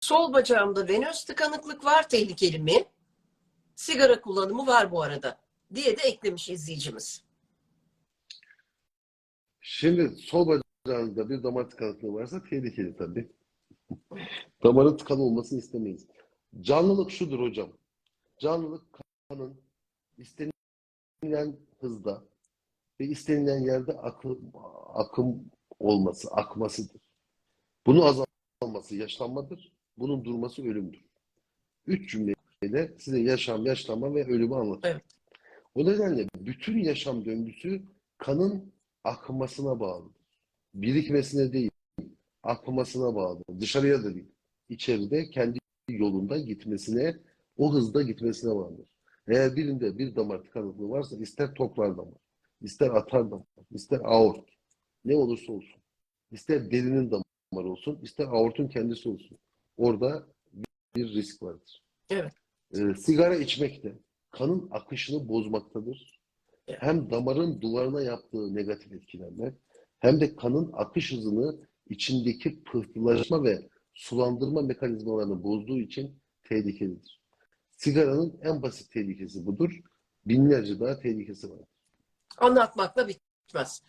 Sol bacağımda venöz tıkanıklık var tehlikeli mi? Sigara kullanımı var bu arada diye de eklemiş izleyicimiz. Şimdi sol bacağınızda bir damar tıkanıklığı varsa tehlikeli tabii. Damarın tıkalı olmasını istemeyiz. Canlılık şudur hocam. Canlılık kanın istenilen hızda ve istenilen yerde akım, akım olması, akmasıdır. Bunun azalması yaşlanmadır. Bunun durması ölümdür. Üç cümleyle size yaşam, yaşlanma ve ölümü anlatır. Evet. O nedenle bütün yaşam döngüsü kanın akmasına bağlıdır. Birikmesine değil, akmasına bağlıdır. Dışarıya da değil. İçeride kendi yolunda gitmesine, o hızda gitmesine bağlıdır. Eğer birinde bir damar tıkanıklığı varsa ister toplar damar, ister atar damar, ister aort, ne olursa olsun. ister derinin damarı olsun, ister aortun kendisi olsun. Orada bir risk vardır. Evet. Ee, sigara içmek de kanın akışını bozmaktadır. Evet. Hem damarın duvarına yaptığı negatif etkilerle hem de kanın akış hızını içindeki pıhtılaşma ve sulandırma mekanizmalarını bozduğu için tehlikelidir. Sigaranın en basit tehlikesi budur. Binlerce daha tehlikesi var. Anlatmakla bitmez.